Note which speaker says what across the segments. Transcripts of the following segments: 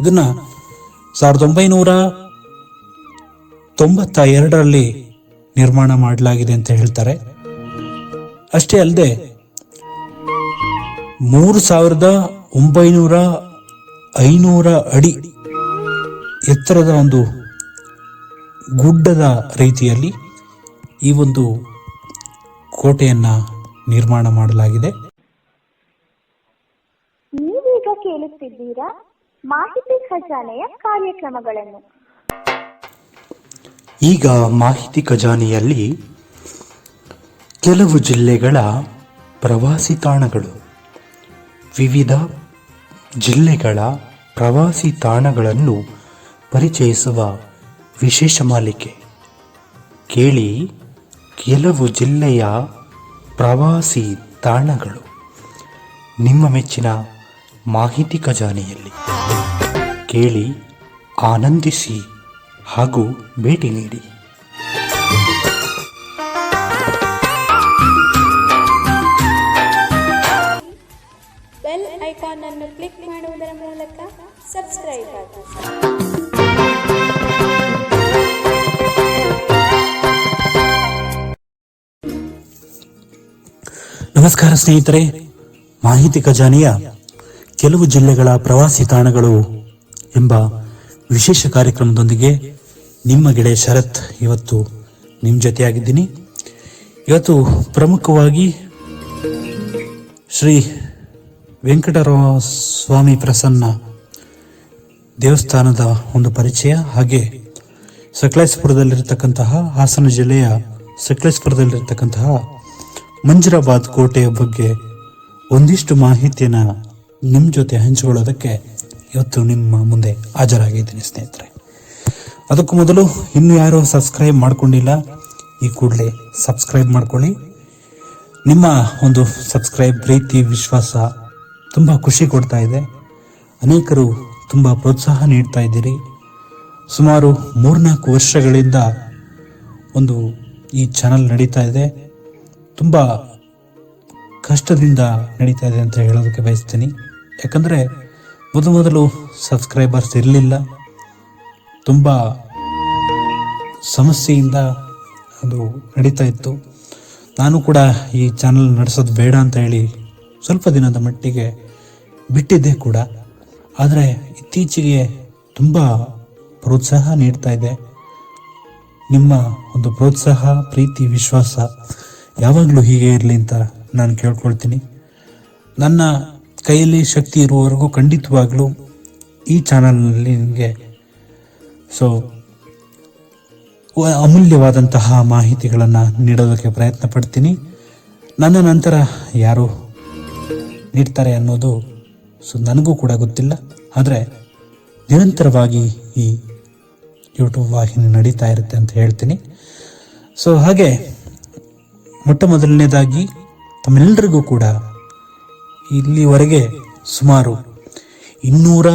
Speaker 1: ಇದನ್ನ ಸಾವಿರದ ಒಂಬೈನೂರ ತೊಂಬತ್ತ ಎರಡರಲ್ಲಿ ನಿರ್ಮಾಣ ಮಾಡಲಾಗಿದೆ ಅಂತ ಹೇಳ್ತಾರೆ. ಅಷ್ಟೇ ಅಲ್ಲದೆ ಮೂರು ಸಾವಿರದ ಒಂಬೈನೂರ ಐನೂರ ಅಡಿ ಎತ್ತರದ ಒಂದು ಗುಡ್ಡದ ರೀತಿಯಲ್ಲಿ ಈ ಒಂದು ಕೋಟೆಯನ್ನ ನಿರ್ಮಾಣ ಮಾಡಲಾಗಿದೆ.
Speaker 2: ನೀವೀಗ ಕೇಳುತ್ತಿದ್ದೀರಾ? ಮಾಹಿತಿ ಖಜಾನೆಯ ಕಾರ್ಯಕ್ರಮಗಳನ್ನು.
Speaker 3: ಈಗ ಮಾಹಿತಿ ಖಜಾನೆಯಲ್ಲಿ ಕೆಲವು ಜಿಲ್ಲೆಗಳ ಪ್ರವಾಸಿ ತಾಣಗಳು, ವಿವಿಧ ಜಿಲ್ಲೆಗಳ ಪ್ರವಾಸಿ ತಾಣಗಳನ್ನು ಪರಿಚಯಿಸುವ ವಿಶೇಷ ಮಾಲಿಕೆ. ಕೇಳಿ ಕೆಲವು ಜಿಲ್ಲೆಯ ಪ್ರವಾಸಿ ತಾಣಗಳು. ನಿಮ್ಮ ಮೆಚ್ಚಿನ ಮಾಹಿತಿ ಖಜಾನೆಯಲ್ಲಿ. ಕೇಳಿ ಆನಂದಿಸಿ ಹಾಗೂ ಭೇಟಿ ನೀಡಿ.
Speaker 4: ಬೆಲ್ ಐಕಾನ್ ಅನ್ನು ಕ್ಲಿಕ್ ಮಾಡುವುದರ ಮೂಲಕ ಸಬ್ಸ್ಕ್ರೈಬ್ ಆಗಿ.
Speaker 1: ನಮಸ್ಕಾರ ಸ್ನೇಹಿತರೆ ಮಾಹಿತಿ ಖಜಾನೆಯ ಕೆಲವು ಜಿಲ್ಲೆಗಳ ಪ್ರವಾಸಿ ತಾಣಗಳು ಎಂಬ ವಿಶೇಷ ಕಾರ್ಯಕ್ರಮದೊಂದಿಗೆ ನಿಮ್ಮ ಗೆಳೆಯ ಶರತ್ ಇವತ್ತು ನಿಮ್ಮ ಜೊತೆಯಾಗಿದ್ದೀನಿ. ಇವತ್ತು ಪ್ರಮುಖವಾಗಿ ಶ್ರೀ ವೆಂಕಟರಾಮ ಸ್ವಾಮಿ ಪ್ರಸನ್ನ ದೇವಸ್ಥಾನದ ಒಂದು ಪರಿಚಯ, ಹಾಗೆ ಸಕಲೇಶ್ಪುರದಲ್ಲಿರ್ತಕ್ಕಂತಹ ಹಾಸನ ಜಿಲ್ಲೆಯ ಸಕಲೇಶ್ಪುರದಲ್ಲಿರ್ತಕ್ಕಂತಹ ಮಂಜರಾಬಾದ್ ಕೋಟೆಯ ಬಗ್ಗೆ ಒಂದಿಷ್ಟು ಮಾಹಿತಿಯನ್ನ ನಿಮ್ಮ ಜೊತೆ ಹಂಚಿಕೊಳ್ಳೋದಕ್ಕೆ ಇವತ್ತು ನಿಮ್ಮ ಮುಂದೆ ಹಾಜರಾಗಿದ್ದೀನಿ ಸ್ನೇಹಿತರೆ. ಅದಕ್ಕೂ ಮೊದಲು ಇನ್ನೂ ಯಾರು ಸಬ್ಸ್ಕ್ರೈಬ್ ಮಾಡಿಕೊಂಡಿಲ್ಲ, ಈ ಕೂಡಲೇ ಸಬ್ಸ್ಕ್ರೈಬ್ ಮಾಡ್ಕೊಳ್ಳಿ. ನಿಮ್ಮ ಒಂದು ಸಬ್ಸ್ಕ್ರೈಬ್ ಪ್ರೀತಿ, ವಿಶ್ವಾಸ ತುಂಬ ಖುಷಿ ಕೊಡ್ತಾ ಇದೆ. ಅನೇಕರು ತುಂಬ ಪ್ರೋತ್ಸಾಹ ನೀಡ್ತಾ ಇದ್ದೀರಿ. ಸುಮಾರು ಮೂರ್ನಾಲ್ಕು ವರ್ಷಗಳಿಂದ ಒಂದು ಈ ಚಾನಲ್ ನಡೀತಾ ಇದೆ. ತುಂಬ ಕಷ್ಟದಿಂದ ನಡೀತಾ ಇದೆ ಅಂತ ಹೇಳೋದಕ್ಕೆ ಬಯಸ್ತೀನಿ. ಯಾಕಂದರೆ ಮೊದಲು ಮೊದಲು ಸಬ್ಸ್ಕ್ರೈಬರ್ಸ್ ಇರಲಿಲ್ಲ. ತುಂಬ ಸಮಸ್ಯೆಯಿಂದ ಅದು ನಡೀತಾ ಇತ್ತು. ನಾನು ಕೂಡ ಈ ಚಾನಲ್ ನಡೆಸೋದು ಬೇಡ ಅಂತ ಹೇಳಿ ಸ್ವಲ್ಪ ದಿನದ ಮಟ್ಟಿಗೆ ಬಿಟ್ಟಿದ್ದೆ ಕೂಡ. ಆದರೆ ಇತ್ತೀಚೆಗೆ ತುಂಬ ಪ್ರೋತ್ಸಾಹ ನೀಡ್ತಾ ಇದೆ. ನಿಮ್ಮ ಒಂದು ಪ್ರೋತ್ಸಾಹ, ಪ್ರೀತಿ, ವಿಶ್ವಾಸ ಯಾವಾಗಲೂ ಹೀಗೆ ಇರಲಿ ಅಂತ ನಾನು ಕೇಳ್ಕೊಳ್ತೀನಿ. ನನ್ನ ಕೈಯಲ್ಲಿ ಶಕ್ತಿ ಇರುವವರೆಗೂ ಖಂಡಿತವಾಗ್ಲೂ ಈ ಚಾನಲ್ನಲ್ಲಿ ನಿಮಗೆ ಸೊ ಅಮೂಲ್ಯವಾದಂತಹ ಮಾಹಿತಿಗಳನ್ನು ನೀಡೋದಕ್ಕೆ ಪ್ರಯತ್ನ ಪಡ್ತೀನಿ. ನನ್ನ ನಂತರ ಯಾರು ನೀಡ್ತಾರೆ ಅನ್ನೋದು ಸೊ, ನನಗೂ ಕೂಡ ಗೊತ್ತಿಲ್ಲ. ಆದರೆ ನಿರಂತರವಾಗಿ ಈ ಯೂಟ್ಯೂಬ್ ವಾಹಿನಿ ನಡೀತಾ ಇರುತ್ತೆ ಅಂತ ಹೇಳ್ತೀನಿ. ಸೊ, ಹಾಗೆ ಮೊಟ್ಟ ಮೊದಲನೇದಾಗಿ ತಮ್ಮೆಲ್ಲರಿಗೂ ಕೂಡ ಇಲ್ಲಿವರೆಗೆ ಸುಮಾರು ಇನ್ನೂರ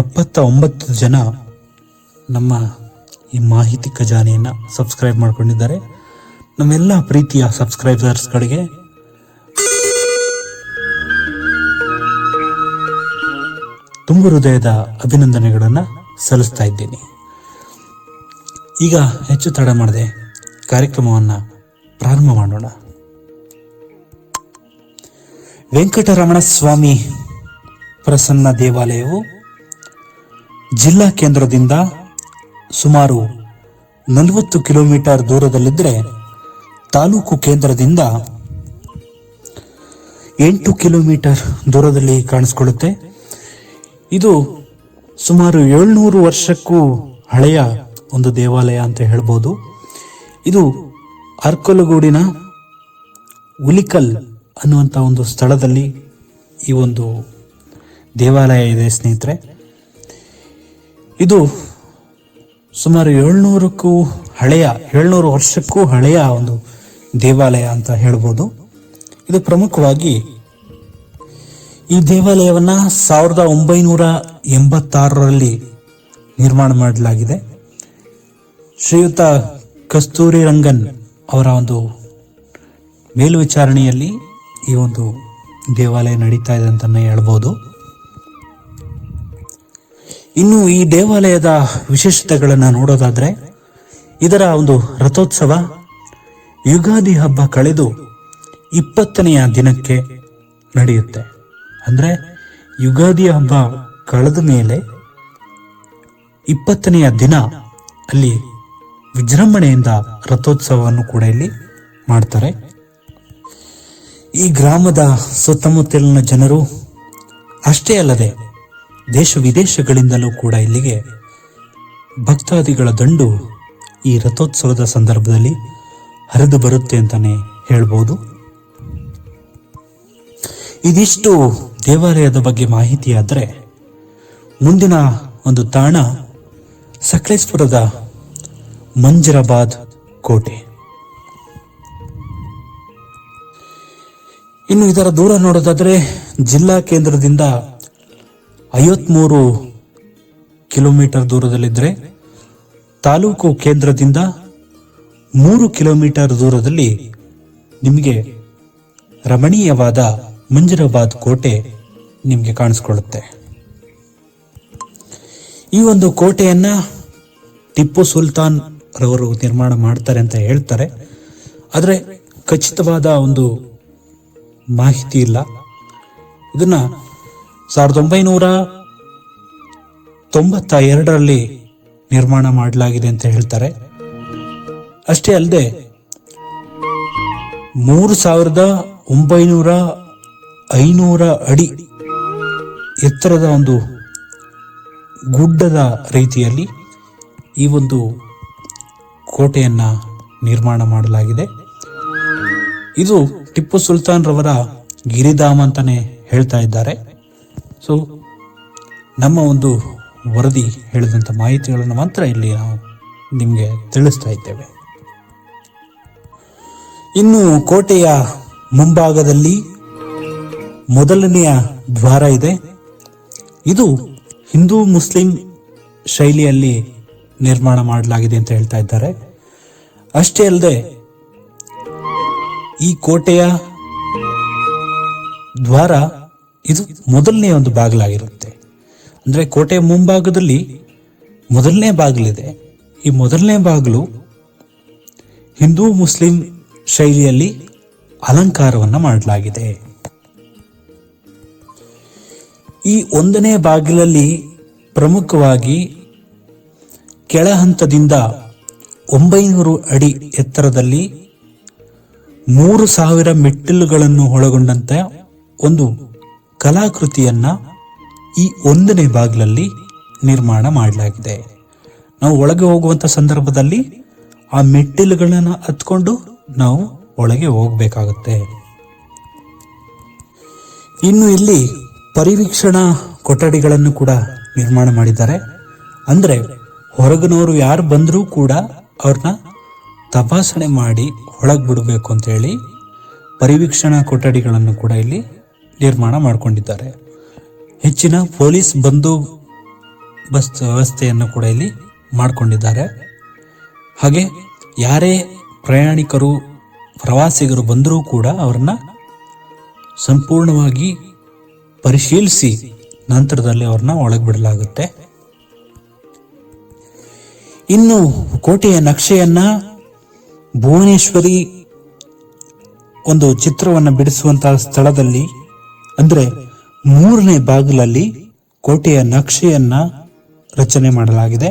Speaker 1: ಎಪ್ಪತ್ತ ಒಂಬತ್ತು ಜನ ನಮ್ಮ ಈ ಮಾಹಿತಿ ಖಜಾನೆಯನ್ನು ಸಬ್ಸ್ಕ್ರೈಬ್ ಮಾಡಿಕೊಂಡಿದ್ದಾರೆ. ನಮ್ಮೆಲ್ಲ ಪ್ರೀತಿಯ ಸಬ್ಸ್ಕ್ರೈಬರ್ಸ್ಗಳಿಗೆ ತುಂಬು ಹೃದಯದ ಅಭಿನಂದನೆಗಳನ್ನು ಸಲ್ಲಿಸ್ತಾ ಇದ್ದೀನಿ. ಈಗ ಹೆಚ್ಚು ತಡ ಮಾಡದೆ ಕಾರ್ಯಕ್ರಮವನ್ನು ಪ್ರಾರಂಭ ಮಾಡೋಣ. ವೆಂಕಟರಮಣ ಸ್ವಾಮಿ ಪ್ರಸನ್ನ ದೇವಾಲಯವು ಜಿಲ್ಲಾ ಕೇಂದ್ರದಿಂದ ಸುಮಾರು ನಲವತ್ತು ಕಿಲೋಮೀಟರ್ ದೂರದಲ್ಲಿದ್ದರೆ ತಾಲೂಕು ಕೇಂದ್ರದಿಂದ ಎಂಟು ಕಿಲೋಮೀಟರ್ ದೂರದಲ್ಲಿ ಕಾಣಿಸ್ಕೊಳ್ಳುತ್ತೆ. ಇದು ಸುಮಾರು ಏಳ್ನೂರು ವರ್ಷಕ್ಕೂ ಹಳೆಯ ಒಂದು ದೇವಾಲಯ ಅಂತ ಹೇಳ್ಬೋದು. ಇದು ಅರ್ಕಲಗೂಡಿನ ಉಲಿಕಲ್ ಅನ್ನುವಂಥ ಒಂದು ಸ್ಥಳದಲ್ಲಿ ಈ ಒಂದು ದೇವಾಲಯ ಇದೆ, ಸ್ನೇಹಿತರೆ. ಇದು ಸುಮಾರು ಏಳ್ನೂರಕ್ಕೂ ಹಳೆಯ, ಏಳ್ನೂರು ವರ್ಷಕ್ಕೂ ಹಳೆಯ ಒಂದು ದೇವಾಲಯ ಅಂತ ಹೇಳ್ಬೋದು. ಇದು ಪ್ರಮುಖವಾಗಿ ಈ ದೇವಾಲಯವನ್ನ ಸಾವಿರದ ಒಂಬೈನೂರ ಎಂಬತ್ತಾರರಲ್ಲಿ ನಿರ್ಮಾಣ ಮಾಡಲಾಗಿದೆ. ಶ್ರೀಯುತ ಕಸ್ತೂರಿ ರಂಗನ್ ಅವರ ಒಂದು ಮೇಲ್ವಿಚಾರಣೆಯಲ್ಲಿ ಈ ಒಂದು ದೇವಾಲಯ ನಡೀತಾ ಇದೆ ಅಂತಲೇ ಹೇಳ್ಬೋದು. ಇನ್ನು ಈ ದೇವಾಲಯದ ವಿಶೇಷತೆಗಳನ್ನು ನೋಡೋದಾದ್ರೆ, ಇದರ ಒಂದು ರಥೋತ್ಸವ ಯುಗಾದಿ ಹಬ್ಬ ಕಳೆದು ಇಪ್ಪತ್ತನೆಯ ದಿನಕ್ಕೆ ನಡೆಯುತ್ತೆ. ಅಂದ್ರೆ ಯುಗಾದಿ ಹಬ್ಬ ಕಳೆದ ಮೇಲೆ ಇಪ್ಪತ್ತನೆಯ ದಿನ ಅಲ್ಲಿ ವಿಜೃಂಭಣೆಯಿಂದ ರಥೋತ್ಸವವನ್ನು ಕೂಡ ಇಲ್ಲಿ ಮಾಡ್ತಾರೆ. ಈ ಗ್ರಾಮದ ಸುತ್ತಮುತ್ತಲಿನ ಜನರು ಅಷ್ಟೇ ಅಲ್ಲದೆ ದೇಶ ವಿದೇಶಗಳಿಂದಲೂ ಕೂಡ ಇಲ್ಲಿಗೆ ಭಕ್ತಾದಿಗಳ ದಂಡು ಈ ರಥೋತ್ಸವದ ಸಂದರ್ಭದಲ್ಲಿ ಹರಿದು ಬರುತ್ತೆ ಅಂತಾನೆ ಹೇಳ್ಬೋದು. ಇದಿಷ್ಟು ದೇವಾಲಯದ ಬಗ್ಗೆ ಮಾಹಿತಿಯಾದರೆ ಮುಂದಿನ ಒಂದು ತಾಣ ಸಕಲೇಶ್ವರದ ಮಂಜರಾಬಾದ್ ಕೋಟೆ. ಇನ್ನು ಇದರ ದೂರ ನೋಡೋದಾದರೆ ಜಿಲ್ಲಾ ಕೇಂದ್ರದಿಂದ ಐವತ್ಮೂರು ಕಿಲೋಮೀಟರ್ ದೂರದಲ್ಲಿದ್ದರೆ ತಾಲೂಕು ಕೇಂದ್ರದಿಂದ ಮೂರು ಕಿಲೋಮೀಟರ್ ದೂರದಲ್ಲಿ ನಿಮಗೆ ರಮಣೀಯವಾದ ಮಂಜರಾಬಾದ್ ಕೋಟೆ ನಿಮಗೆ ಕಾಣಿಸ್ಕೊಳ್ಳುತ್ತೆ. ಈ ಒಂದು ಕೋಟೆಯನ್ನ ಟಿಪ್ಪು ಸುಲ್ತಾನ್ ರವರು ನಿರ್ಮಾಣ ಮಾಡ್ತಾರೆ ಅಂತ ಹೇಳ್ತಾರೆ. ಆದರೆ ಖಚಿತವಾದ ಒಂದು ಮಾಹಿತಿ ಇಲ್ಲ. ಇದನ್ನ ಸಾವಿರದ ಒಂಬೈನೂರ ತೊಂಬತ್ತ ಎರಡರಲ್ಲಿ ನಿರ್ಮಾಣ ಮಾಡಲಾಗಿದೆ ಅಂತ ಹೇಳ್ತಾರೆ. ಅಷ್ಟೇ ಅಲ್ಲದೆ, ಮೂರು ಸಾವಿರದ ಒಂಬೈನೂರ ಐನೂರ ಅಡಿ ಎತ್ತರದ ಒಂದು ಗುಡ್ಡದ ರೀತಿಯಲ್ಲಿ ಈ ಒಂದು ಕೋಟೆಯನ್ನು ನಿರ್ಮಾಣ ಮಾಡಲಾಗಿದೆ. ಇದು ಟಿಪ್ಪು ಸುಲ್ತಾನ್ ರವರ ಗಿರಿಧಾಮ ಅಂತಾನೆ ಹೇಳ್ತಾ ಇದ್ದಾರೆ. ಸೊ ನಮ್ಮ ಒಂದು ವರದಿ ಹೇಳಿದಂಥ ಮಾಹಿತಿಗಳನ್ನು ಮಾತ್ರ ಇಲ್ಲಿ ನಾವು ನಿಮಗೆ ತಿಳಿಸ್ತಾ ಇದ್ದೇವೆ. ಇನ್ನು ಕೋಟೆಯ ಮುಂಭಾಗದಲ್ಲಿ ಮೊದಲನೆಯ ದ್ವಾರ ಇದೆ. ಇದು ಹಿಂದೂ ಮುಸ್ಲಿಂ ಶೈಲಿಯಲ್ಲಿ ನಿರ್ಮಾಣ ಮಾಡಲಾಗಿದೆ ಅಂತ ಹೇಳ್ತಾ ಇದ್ದಾರೆ. ಅಷ್ಟೇ ಅಲ್ಲದೆ ಈ ಕೋಟೆಯ ದ್ವಾರ ಇದು ಮೊದಲನೇ ಒಂದು ಬಾಗಿಲಾಗಿರುತ್ತೆ. ಅಂದ್ರೆ ಕೋಟೆಯ ಮುಂಭಾಗದಲ್ಲಿ ಮೊದಲನೇ ಬಾಗಿಲಿದೆ. ಈ ಮೊದಲನೇ ಬಾಗಿಲು ಹಿಂದೂ ಮುಸ್ಲಿಂ ಶೈಲಿಯಲ್ಲಿ ಅಲಂಕಾರವನ್ನ ಮಾಡಲಾಗಿದೆ. ಈ ಒಂದನೇ ಬಾಗಿಲಲ್ಲಿ ಪ್ರಮುಖವಾಗಿ ಕೆಳ ಹಂತದಿಂದ ಒಂಬೈನೂರು ಅಡಿ ಎತ್ತರದಲ್ಲಿ ಮೂರು ಸಾವಿರ ಮೆಟ್ಟಿಲುಗಳನ್ನು ಒಳಗೊಂಡಂತ ಒಂದು ಕಲಾಕೃತಿಯನ್ನ ಈ ಒಂದನೇ ಬಾಗಿಲಲ್ಲಿ ನಿರ್ಮಾಣ ಮಾಡಲಾಗಿದೆ. ನಾವು ಒಳಗೆ ಹೋಗುವಂತ ಸಂದರ್ಭದಲ್ಲಿ ಆ ಮೆಟ್ಟಿಲುಗಳನ್ನು ಹತ್ಕೊಂಡು ನಾವು ಒಳಗೆ ಹೋಗಬೇಕಾಗುತ್ತೆ. ಇನ್ನು ಇಲ್ಲಿ ಪರಿವೀಕ್ಷಣಾ ಕೊಠಡಿಗಳನ್ನು ಕೂಡ ನಿರ್ಮಾಣ ಮಾಡಿದ್ದಾರೆ. ಅಂದ್ರೆ ಹೊರಗಿನವರು ಯಾರು ಬಂದರೂ ಕೂಡ ಅವ್ರನ್ನ ತಪಾಸಣೆ ಮಾಡಿ ಒಳಗೆ ಬಿಡಬೇಕು ಅಂತ ಹೇಳಿ ಪರಿವೀಕ್ಷಣಾ ಕೊಠಡಿಗಳನ್ನು ಕೂಡ ಇಲ್ಲಿ ನಿರ್ಮಾಣ ಮಾಡಿಕೊಂಡಿದ್ದಾರೆ. ಹೆಚ್ಚಿನ ಪೊಲೀಸ್ ಬಂದು ಬಸ್ ವ್ಯವಸ್ಥೆಯನ್ನು ಕೂಡ ಇಲ್ಲಿ ಮಾಡಿಕೊಂಡಿದ್ದಾರೆ. ಹಾಗೆ ಯಾರೇ ಪ್ರಯಾಣಿಕರು, ಪ್ರವಾಸಿಗರು ಬಂದರೂ ಕೂಡ ಅವರನ್ನ ಸಂಪೂರ್ಣವಾಗಿ ಪರಿಶೀಲಿಸಿ ನಂತರದಲ್ಲಿ ಅವ್ರನ್ನ ಒಳಗೆ ಬಿಡಲಾಗುತ್ತೆ ಇನ್ನು ಕೋಟೆಯ ನಕ್ಷೆಯನ್ನ ಭುವನೇಶ್ವರಿ ಒಂದು ಚಿತ್ರವನ್ನು ಬಿಡಿಸುವಂತಹ ಸ್ಥಳದಲ್ಲಿ, ಅಂದ್ರೆ ಮೂರನೇ ಬಾಗಿಲಲ್ಲಿ ಕೋಟೆಯ ನಕ್ಷೆಯನ್ನ ರಚನೆ ಮಾಡಲಾಗಿದೆ.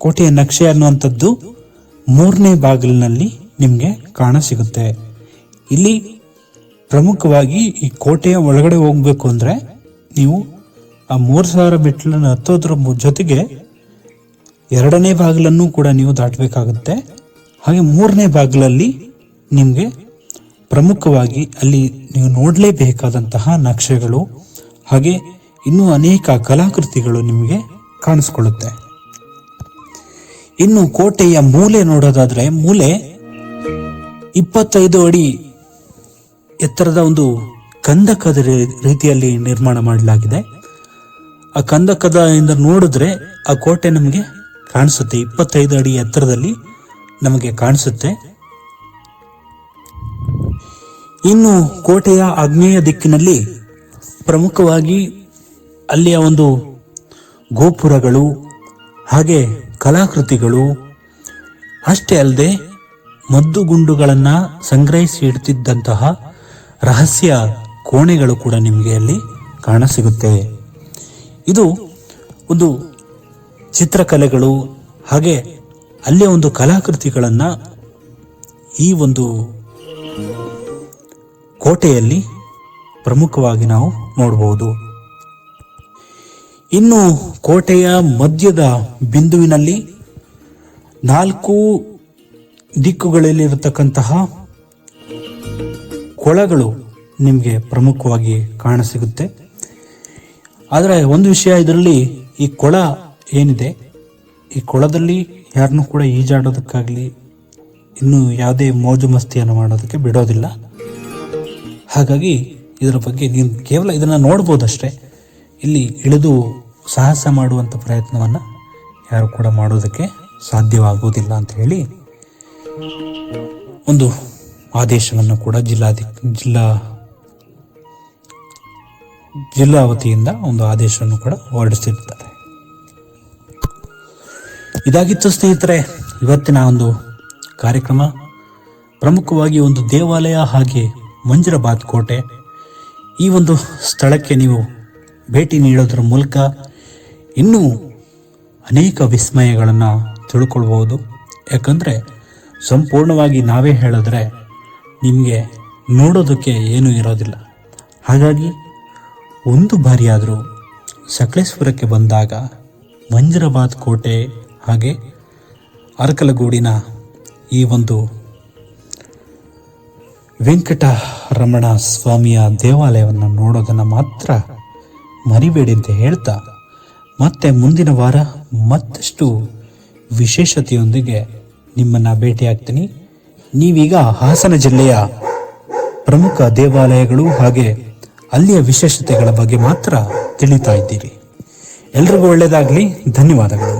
Speaker 1: ಕೋಟೆಯ ನಕ್ಷೆ ಅನ್ನುವಂಥದ್ದು ಮೂರನೇ ಬಾಗಿಲಿನಲ್ಲಿ ನಿಮಗೆ ಕಾಣ ಸಿಗುತ್ತೆ ಇಲ್ಲಿ ಪ್ರಮುಖವಾಗಿ ಈ ಕೋಟೆಯ ಒಳಗಡೆ ಹೋಗಬೇಕು ಅಂದ್ರೆ ನೀವು ಆ ಮೂರು ಸಾವಿರ ಮೆಟ್ಲನ್ನು ಹತ್ತೋದ್ರ ಜೊತೆಗೆ ಎರಡನೇ ಬಾಗಿಲನ್ನು ಕೂಡ ನೀವು ದಾಟಬೇಕಾಗುತ್ತೆ. ಹಾಗೆ ಮೂರನೇ ಬಾಗಿಲಲ್ಲಿ ನಿಮಗೆ ಪ್ರಮುಖವಾಗಿ ಅಲ್ಲಿ ನೀವು ನೋಡಲೇಬೇಕಾದಂತಹ ನಕ್ಷೆಗಳು, ಹಾಗೆ ಇನ್ನೂ ಅನೇಕ ಕಲಾಕೃತಿಗಳು ನಿಮಗೆ ಕಾಣಿಸ್ಕೊಳ್ಳುತ್ತೆ. ಇನ್ನು ಕೋಟೆಯ ಮೂಲೆ ನೋಡೋದಾದ್ರೆ, ಮೂಲೆ ಇಪ್ಪತ್ತೈದು ಅಡಿ ಎತ್ತರದ ಒಂದು ಕಂದಕದ ರೀತಿಯಲ್ಲಿ ನಿರ್ಮಾಣ ಮಾಡಲಾಗಿದೆ. ಆ ಕಂದಕದ ಇಂದ ನೋಡಿದ್ರೆ ಆ ಕೋಟೆ ನಮಗೆ ಕಾಣಿಸುತ್ತೆ. ಇಪ್ಪತ್ತೈದು ಅಡಿ ಎತ್ತರದಲ್ಲಿ ನಮಗೆ ಕಾಣಿಸುತ್ತೆ. ಇನ್ನು ಕೋಟೆಯ ಆಗ್ನೇಯ ದಿಕ್ಕಿನಲ್ಲಿ ಪ್ರಮುಖವಾಗಿ ಅಲ್ಲಿಯ ಒಂದು ಗೋಪುರಗಳು, ಹಾಗೆ ಕಲಾಕೃತಿಗಳು, ಅಷ್ಟೇ ಅಲ್ಲದೆ ಮದ್ದುಗುಂಡುಗಳನ್ನು ಸಂಗ್ರಹಿಸಿ ಇಡ್ತಿದ್ದಂತಹ ರಹಸ್ಯ ಕೋಣೆಗಳು ಕೂಡ ನಿಮಗೆ ಅಲ್ಲಿ ಕಾಣಸಿಗುತ್ತೆ. ಇದು ಒಂದು ಚಿತ್ರಕಲೆಗಳು, ಹಾಗೆ ಅಲ್ಲೇ ಒಂದು ಕಲಾಕೃತಿಗಳನ್ನು ಈ ಒಂದು ಕೋಟೆಯಲ್ಲಿ ಪ್ರಮುಖವಾಗಿ ನಾವು ನೋಡಬಹುದು ಇನ್ನು ಕೋಟೆಯ ಮಧ್ಯದ ಬಿಂದುವಿನಲ್ಲಿ ನಾಲ್ಕು ದಿಕ್ಕುಗಳಲ್ಲಿರತಕ್ಕಂತಹ ಕೊಳಗಳು ನಿಮಗೆ ಪ್ರಮುಖವಾಗಿ ಕಾಣಸಿಗುತ್ತೆ. ಆದರೆ ಒಂದು ವಿಷಯ ಇದರಲ್ಲಿ ಈ ಕೊಳ ಏನಿದೆ? ಈ ಕೊಳದಲ್ಲಿ ಯಾರನ್ನೂ ಕೂಡ ಈಜಾಡೋದಕ್ಕಾಗಲಿ ಇನ್ನು ಯಾವುದೇ ಮೋಜು ಮಸ್ತಿಯನ್ನು ಮಾಡೋದಕ್ಕೆ ಬಿಡೋದಿಲ್ಲ. ಹಾಗಾಗಿ ಇದರ ಬಗ್ಗೆ ನೀವು ಕೇವಲ ಇದನ್ನು ನೋಡ್ಬೋದಷ್ಟೇ. ಇಲ್ಲಿ ಇಳಿದು ಸಾಹಸ ಮಾಡುವಂಥ ಪ್ರಯತ್ನವನ್ನು ಯಾರು ಕೂಡ ಮಾಡೋದಕ್ಕೆ ಸಾಧ್ಯವಾಗುವುದಿಲ್ಲ ಅಂತ ಹೇಳಿ ಒಂದು ಆದೇಶವನ್ನು ಕೂಡ ಜಿಲ್ಲಾಧಿ, ಜಿಲ್ಲಾ ಜಿಲ್ಲಾ ವತಿಯಿಂದ ಒಂದು ಆದೇಶವನ್ನು ಕೂಡ ಹೊರಡಿಸಿರ್ತಾರೆ ಇದಾಗಿತ್ತು ಸ್ನೇಹಿತರೆ, ಇವತ್ತಿನ ಒಂದು ಕಾರ್ಯಕ್ರಮ. ಪ್ರಮುಖವಾಗಿ ಒಂದು ದೇವಾಲಯ ಹಾಗೆ ಮಂಜರಬಾದ್ ಕೋಟೆ ಈ ಒಂದು ಸ್ಥಳಕ್ಕೆ ನೀವು ಭೇಟಿ ನೀಡೋದರ ಮೂಲಕ ಇನ್ನೂ ಅನೇಕ ವಿಸ್ಮಯಗಳನ್ನು ತಿಳ್ಕೊಳ್ಬೋದು ಯಾಕಂದರೆ, ಸಂಪೂರ್ಣವಾಗಿ ನಾವೇ ಹೇಳಿದ್ರೆ ನಿಮಗೆ ನೋಡೋದಕ್ಕೆ ಏನೂ ಇರೋದಿಲ್ಲ. ಹಾಗಾಗಿ, ಒಂದು ಬಾರಿಯಾದರೂ ಸಕಲೇಶ್ವರಕ್ಕೆ ಬಂದಾಗ ಮಂಜರಬಾದ್ ಕೋಟೆ ಹಾಗೆ ಅರಕಲಗೂಡಿನ ಈ ಒಂದು ವೆಂಕಟರಮಣ ಸ್ವಾಮಿಯ ದೇವಾಲಯವನ್ನು ನೋಡೋದನ್ನು ಮಾತ್ರ ಮರಿಬೇಡಿ ಅಂತ ಹೇಳ್ತಾ, ಮತ್ತೆ ಮುಂದಿನ ವಾರ ಮತ್ತಷ್ಟು ವಿಶೇಷತೆಯೊಂದಿಗೆ ನಿಮ್ಮನ್ನು ಭೇಟಿಯಾಗ್ತೀನಿ. ನೀವೀಗ ಹಾಸನ ಜಿಲ್ಲೆಯ ಪ್ರಮುಖ ದೇವಾಲಯಗಳು ಹಾಗೆ ಅಲ್ಲಿಯ ವಿಶೇಷತೆಗಳ ಬಗ್ಗೆ ಮಾತ್ರ ತಿಳಿತಾ ಇದ್ದೀರಿ. ಎಲ್ರಿಗೂ ಒಳ್ಳೆಯದಾಗಲಿ ಧನ್ಯವಾದಗಳು.